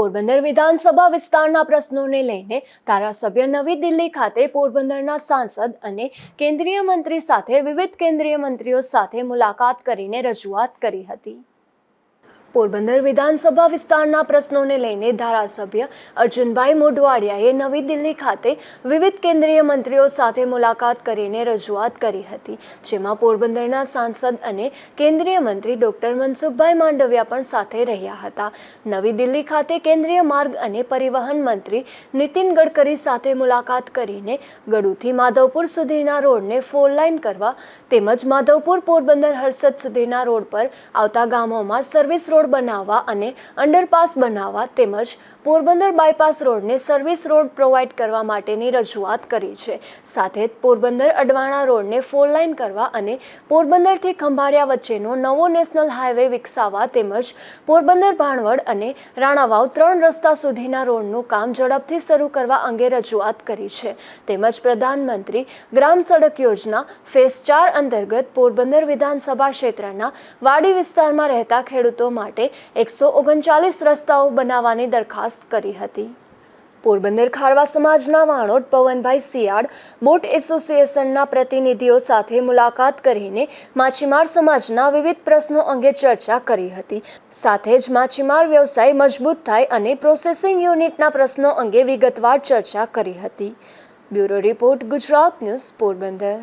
પોરબંદર વિધાનસભા વિસ્તારના પ્રશ્નોને લઈને ધારાસભ્ય નવી દિલ્હી ખાતે પોરબંદરના સાંસદ અને કેન્દ્રીય મંત્રી સાથે વિવિધ કેન્દ્રીય મંત્રીઓ સાથે મુલાકાત કરીને રજૂઆત કરી હતી. પોરબંદર વિધાનસભા વિસ્તારના પ્રશ્નોને લઈને ધારાસભ્ય અર્જુનભાઈ મોઢવાડિયાએ નવી દિલ્હી ખાતે વિવિધ કેન્દ્રીય મંત્રીઓ સાથે મુલાકાત કરીને રજૂઆત કરી હતી, જેમાં પોરબંદરના સાંસદ અને કેન્દ્રીય મંત્રી ડોક્ટર મનસુખભાઈ માંડવિયા પણ સાથે રહ્યા હતા. નવી દિલ્હી ખાતે કેન્દ્રીય માર્ગ અને પરિવહન મંત્રી નીતિન ગડકરી સાથે મુલાકાત કરીને ગડુથી માધવપુર સુધીના રોડને ફોર લાઇન કરવા તેમજ માધવપુર પોરબંદર હરસદ સુધીના રોડ પર આવતા ગામોમાં સર્વિસ રોડ બનાવવા અને અંડરપાસ બનાવવા તેમજ પોરબંદર બાયપાસ રોડને સર્વિસ રોડ પ્રોવાઈડ કરવા માટેની રજૂઆત કરી છે. સાથે જ પોરબંદર અડવાણા રોડને ફોર લાઇન કરવા અને પોરબંદરથી ખંભાળિયા વચ્ચેનો નવો નેશનલ હાઈવે વિકસાવવા તેમજ પોરબંદર ભાણવડ અને રાણાવાવ ત્રણ રસ્તા સુધીના રોડનું કામ ઝડપથી શરૂ કરવા અંગે રજૂઆત કરી છે. તેમજ પ્રધાનમંત્રી ગ્રામ સડક યોજના ફેઝ ચાર અંતર્ગત પોરબંદર વિધાનસભા ક્ષેત્રના વાડી વિસ્તારમાં રહેતા ખેડૂતો માટે એકસો ઓગણચાલીસ રસ્તાઓ બનાવવાની દરખાસ્ત કરી હતી. પોરબંદર ખારવા સમાજના વાણોટ પવનભાઈ સિયાડ બોટ એસોસિએશનના પ્રતિનિધિઓ સાથે મુલાકાત કરીને માછીમાર સમાજના વિવિધ પ્રશ્નો અંગે ચર્ચા કરી હતી. સાથે જ માછીમાર વ્યવસાય મજબૂત થાય અને પ્રોસેસિંગ યુનિટના પ્રશ્નો અંગે વિગતવાર ચર્ચા કરી હતી. Bureau report Gujarat news Porbandar.